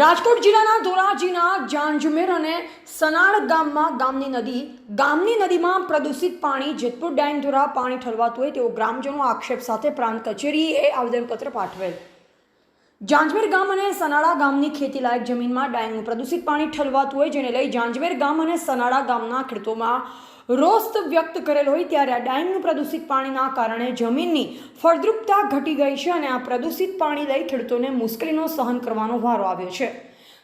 રાજકોટ જિલ્લાના ધોરાજીના જાંજમેર અને સનાળ ગામમાં ગામની નદી, ગામની નદીમાં પ્રદૂષિત પાણી, જેતપુર ડેમ દ્વારા પાણી ઠલવાતું હોય તેવો ગ્રામજનો આક્ષેપ સાથે પ્રાંત કચેરીએ આવેદનપત્ર પાઠવેલ. જાંજમેર ગામ અને સનાળા ગામની ખેતીલાયક જમીનમાં ડાયંગનું પ્રદૂષિત પાણી ઠલવાતું હોય, જેને લઈ જાંજમેર ગામ અને સનાળા ગામના ખેડૂતોમાં રોષ વ્યક્ત કરેલ હોય ત્યારે આ ડાયમનું પ્રદૂષિત પાણીના કારણે જમીનની ફળદ્રુપતા ઘટી ગઈ છે અને આ પ્રદૂષિત પાણી લઈ ખેડૂતોને મુશ્કેલીનો સહન કરવાનો વારો આવ્યો છે.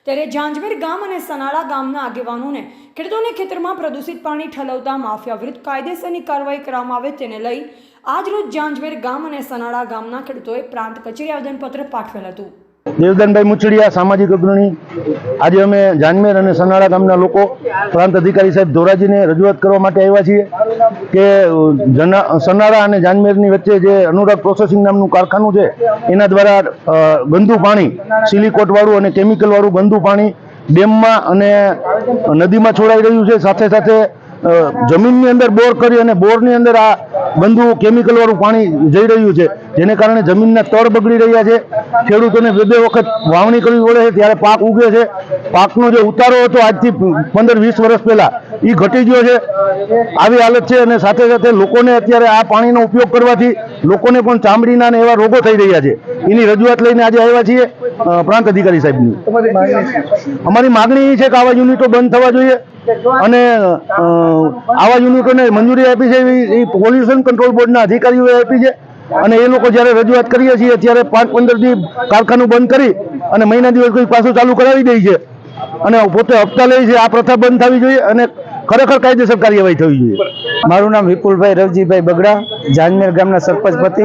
ત્યારે જાંજવેર ગામ અને સનાળા ગામના આગેવાનોને ખેડૂતોને ખેતરમાં પ્રદૂષિત પાણી ઠલવતા માફિયા વિરુદ્ધ કાયદેસરની કાર્યવાહી કરવામાં આવે તેને લઈ આજરોજ જાંજવેર ગામ અને સનાળા ગામના ખેડૂતોએ પ્રાંત કચેરી આવેદનપત્ર પાઠવેલ હતું. દેવદાનભાઈ મુચડિયા સામાજિક અગ્રણી. આજે અમે જાનમેર અને સનાળા ગામના લોકો, પ્રાંત અધિકારી સાહેબ ધોરાજીને રજૂઆત કરવા માટે આવ્યા છીએ કે સનાળા અને જાનમેરની વચ્ચે જે અનુરાગ પ્રોસેસિંગ નામનું કારખાનું છે, એના દ્વારા ગંદુ પાણી, સિલિકોટવાળું અને કેમિકલવાળું ગંદુ પાણી ડેમમાં અને નદીમાં છોડાઈ રહ્યું છે. સાથે સાથે જમીનની અંદર બોર કરી અને બોરની અંદર આ બંધુ કેમિકલવાળું પાણી જઈ રહ્યું છે. જેને કારણે જમીનના તળ બગડી રહ્યા છે. ખેડૂતોને બે બે વખત વાવણી કરવી પડે છે, ત્યારે પાક ઉગે છે. પાકનો જે ઉતારો હતો આજથી પંદર વીસ વર્ષ પહેલાં એ ઘટી ગયો છે. આવી હાલત છે અને સાથે સાથે લોકોને અત્યારે આ પાણીનો ઉપયોગ કરવાથી લોકોને પણ ચામડીના ને એવા રોગો થઈ રહ્યા છે. એની રજૂઆત લઈને આજે આવ્યા છીએ પ્રાંત અધિકારી સાહેબની. અમારી માગણી એ છે કે આવા યુનિટો બંધ થવા જોઈએ અને આવા યુનિટોને મંજૂરી આપી છે એ પોલ્યુશન કંટ્રોલ બોર્ડના અધિકારીઓએ આપી છે. અને એ લોકો જ્યારે રજૂઆત કરીએ છીએ ત્યારે પાંચ પંદર દી કારખાનું બંધ કરી અને મહિના દિવસ કોઈ પાછું ચાલુ કરાવી દે છે. અને પોતે હપ્તા લે છે આ પ્રથા બંધ થવી જોઈએ અને ખરેખર કાયદેસર કાર્યવાહી થવી જોઈએ. મારું નામ વિપુલભાઈ રવજીભાઈ બગડા, જાનમેર ગામના સરપંચ પતિ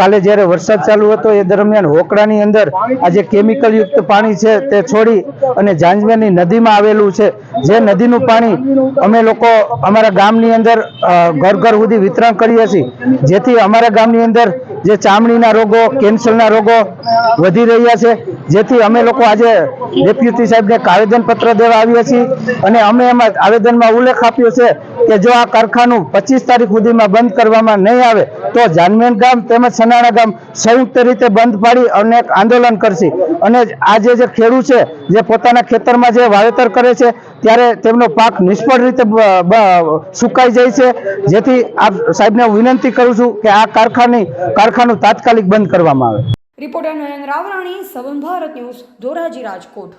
કાલે જ્યારે વરસાદ ચાલુ હતો, એ દરમિયાન હોકડાની અંદર આ જે કેમિકલ યુક્ત પાણી છે તે છોડી અને જાંજમેરની નદીમાં આવેલું છે. જે નદીનું પાણી અમે લોકો અમારા ગામની અંદર ઘર ઘર સુધી વિતરણ કરીએ છીએ. જેથી અમારા ગામની અંદર જે ચામડીના રોગો, કેન્સરના રોગો વધી રહ્યા છે, જેથી અમે લોકો આજે ડેપ્યુટી સાહેબને આવેદનપત્ર દેવા આવ્યા છીએ અને અમે એમાં આવેદનમાં ઉલ્લેખ આપ્યો છે કે જો આ કારખાનું પચીસ તારીખ સુધીમાં બંધ કરવામાં નહીં આવે, તો જાનમેન ગામ તેમજ સનાણા ગામ સંયુક્ત રીતે બંધ પાડી અને આંદોલન કરશે. અને આજે જે ખેડૂત છે, જે પોતાના ખેતરમાં જે વાવેતર કરે છે, ત્યારે તેમનો પાક નિષ્ફળ રીતે સુકાઈ જાય છે. જેથી આપ સાહેબને વિનંતી કરું છું કે આ કારખાની, કારખાનું તાત્કાલિક બંધ કરવામાં આવે. Reporter Nayan Ravrani, Savan Bharat news, Dhoraji Rajkot.